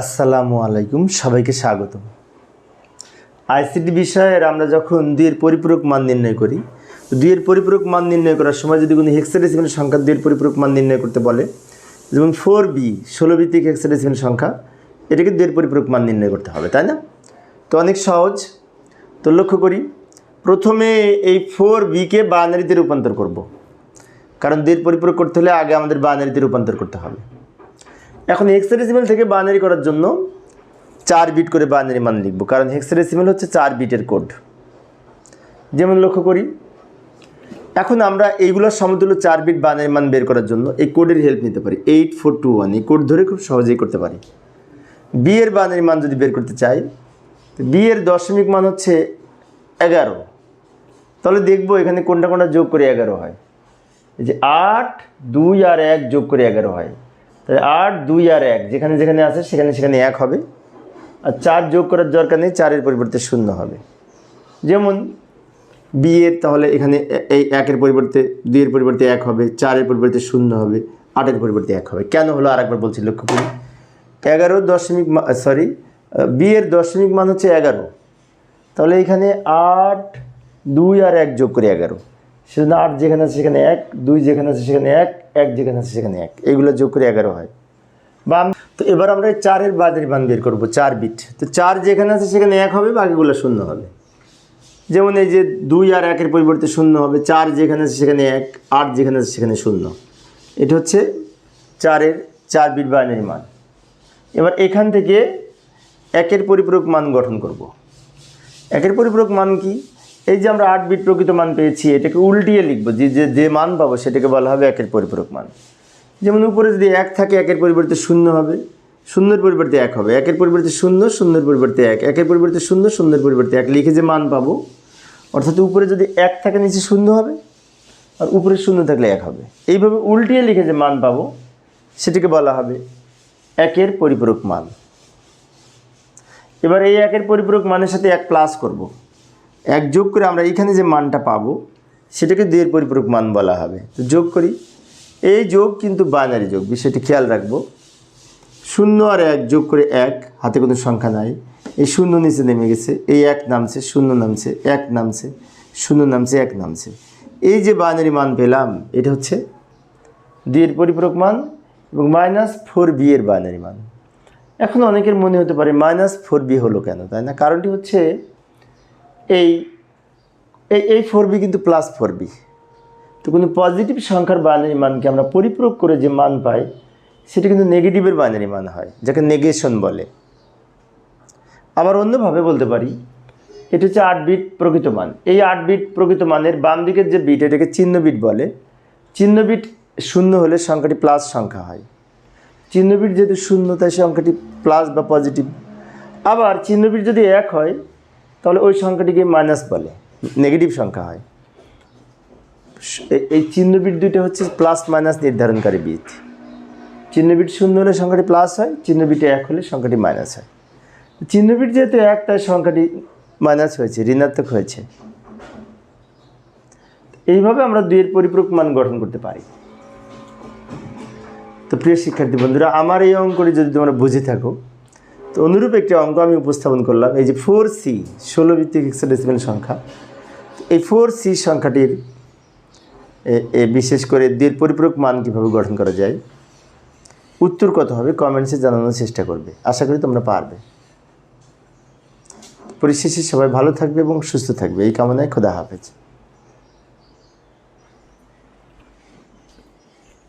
আসসালামু আলাইকুম, সবাইকে স্বাগত আইসিটি বিষয়ের আমরা যখন দুইয়ের পরিপূরক মান নির্ণয় করি দুইয়ের পরিপূরক মান নির্ণয় করার সময় যদি কোনো হেক্সাডেসিমেল সংখ্যা দুইয়ের পরিপূরক মান নির্ণয় করতে বলে, যেমন ফোর বি ষোলো ভিত্তিক হেক্সাডেসিমেল সংখ্যা, এটাকে দুইয়ের পরিপূরক মান নির্ণয় করতে হবে, তাই না? তো অনেক সহজ। তো লক্ষ্য করি, প্রথমে এই ফোর বিকে বানারিতে রূপান্তর করব। কারণ দুইয়ের পরিপূরক করতে হলে আগে আমাদের বানারিতে রূপান্তর করতে হবে। এখন হেক্সাডেসিমেল থেকে বাইনারি করার জন্য চার বিট করে বাইনারি মান লিখব। কারণ হেক্সাডেসিমেল হচ্ছে চার বিটের কোড যেমন লক্ষ্য করি, এখন আমরা এইগুলোর সমতুল্য চার বিট বাইনারি মান বের করার জন্য এই কোডের হেল্প নিতে পারি। এইট ফোর টু ওয়ান এই কোড ধরে খুব সহজেই করতে পারি। বি এর বাইনারি মান যদি বের করতে চাই, তো বি এর দশমিক মান হচ্ছে এগারো। তাহলে দেখব এখানে কোনটা কোনটা যোগ করে এগারো হয়। যে আট, দুই আর এক যোগ করে এগারো হয়। আট, দুই আর এক। যেখানে যেখানে আছে, সেখানে সেখানে এক হবে। আর চার যোগ করার দরকার নেই, চারের পরিবর্তে শূন্য হবে। যেমন বিয়ের তাহলে এখানে এই একের পরিবর্তে, দুইয়ের পরিবর্তে এক হবে, চারের পরিবর্তে শূন্য হবে, আটের পরিবর্তে এক হবে। কেন হলো আরেকবার বলছি, লক্ষ্য করি এগারো দশমিক সরি বিয়ের দশমিক মান হচ্ছে এগারো। তাহলে এখানে আট, দুই আর এক যোগ করে এগারো। সেজন্য আট যেখানে আছে সেখানে এক, দুই যেখানে আছে সেখানে এক এক যেখানে আছে সেখানে এক। এইগুলো যোগ করে এগারো হয়। বা তো এবার আমরা এই চারের বাদের বান বের করব, চার বিট। তো চার যেখানে আছে সেখানে এক হবে, বাকিগুলো শূন্য হবে। যেমন এই যে দুই আর একের পরিবর্তে শূন্য হবে, চার যেখানে আছে সেখানে এক, আট যেখানে আছে সেখানে শূন্য। এটা হচ্ছে চারের, চার বিট বাইনারি মান। এবার এখান থেকে একের পরিপূরক মান গঠন করব। একের পরিপূরক মান কি? এই যে আমরা আট বিট প্রকৃত মান পেয়েছি, এটাকে উল্টিয়ে লিখব, যে যে যে মান পাবো সেটাকে বলা হবে একের পরিপূরক মান। যেমন উপরে যদি এক থাকে, একের পরিবর্তে শূন্য হবে, শূন্যের পরিবর্তে এক হবে, একের পরিবর্তে শূন্য, শূন্যের পরিবর্তে এক, একের পরিবর্তে শূন্য, শূন্যের পরিবর্তে এক, লিখে যে মান পাবো, অর্থাৎ উপরে যদি এক থাকে, নিচে শূন্য হবে, আর উপরে শূন্য থাকলে এক হবে। এইভাবে উল্টিয়ে লিখে যে মান পাবো, সেটাকে বলা হবে একের পরিপূরক মান। এবার এই একের পরিপূরক মানের সাথে এক প্লাস করব। এক যোগ করে আমরা এইখানে যে মানটা পাবো, সেটাকে দুইয়ের পরিপূরক মান বলা হবে। তো যোগ করি। এই যোগ কিন্তু বাইনারি যোগ, বিষয়টি খেয়াল রাখব। শূন্য আর এক যোগ করে এক, হাতে কোনো সংখ্যা নাই। এই শূন্য নিচে নেমে গেছে, এই এক নামছে, শূন্য নামছে, এক নামছে, শূন্য নামছে, এক নামছে। এই যে বাইনারি মান পেলাম, এটা হচ্ছে দুইয়ের পরিপূরক মান এবং মাইনাস ফোর বি এর বাইনারি মান। এখন অনেকের মনে হতে পারে মাইনাস ফোর বি হলো কেন, তাই না? কারণটি হচ্ছে এই এই ফোর বি কিন্তু প্লাস ফোর বি তো কোনো পজিটিভ সংখ্যার বাইনারি মানকে আমরা পরিপূরক করে যে মান পাই, সেটা কিন্তু নেগেটিভের বাইনারি মান হয়, যাকে নেগেশন বলে। আবার অন্যভাবে বলতে পারি, এটা হচ্ছে আট বিট প্রকৃত মান। এই আট বিট প্রকৃত মানের বাম দিকের যে বিট এটাকে চিহ্ন বিট বলে। চিহ্ন বিট শূন্য হলে সংখ্যাটি প্লাস সংখ্যা হয়। চিহ্নবিট যেহেতু শূন্য, তাই সংখ্যাটি প্লাস বা পজিটিভ আবার চিহ্নবিট যদি এক হয় তাহলে ওই সংখ্যাটিকে মাইনাস বলে নেগেটিভ সংখ্যা হয়। এই- চিহ্নবিট দুইটা হচ্ছে প্লাস মাইনাস নির্ধারণকারী বিট। চিহ্নবিট শূন্য হলে সংখ্যাটি প্লাস হয়, চিহ্নবিটে এক হলে সংখ্যাটি মাইনাস হয়। চিহ্নবিট যেহেতু এক, তাই সংখ্যাটি মাইনাস হয়েছে, ঋণাত্মক হয়েছে। এইভাবে আমরা দুইয়ের পরিপূরক মান গঠন করতে পারি। তো প্রিয় শিক্ষার্থী বন্ধুরা, আমার এই অঙ্কটি যদি তোমরা বুঝে থাকো তো অনুরূপ একটি অঙ্ক আমি উপস্থাপন করলাম। এই যে ফোর সি ষোলো ভিত্তিক হেক্সাডেসিমেল সংখ্যা। এই ফোর সি সংখ্যাটির বিশেষ করে দুইয়ের পরিপূরক মান কীভাবে গঠন করা যায়, উত্তর কত হবে কমেন্টসে জানানোর চেষ্টা করবে। আশা করি তোমরা পারবে। পরিশেষে সবাই ভালো থাকবে এবং সুস্থ থাকবে। এই কামনায় খোদা হাফেজ।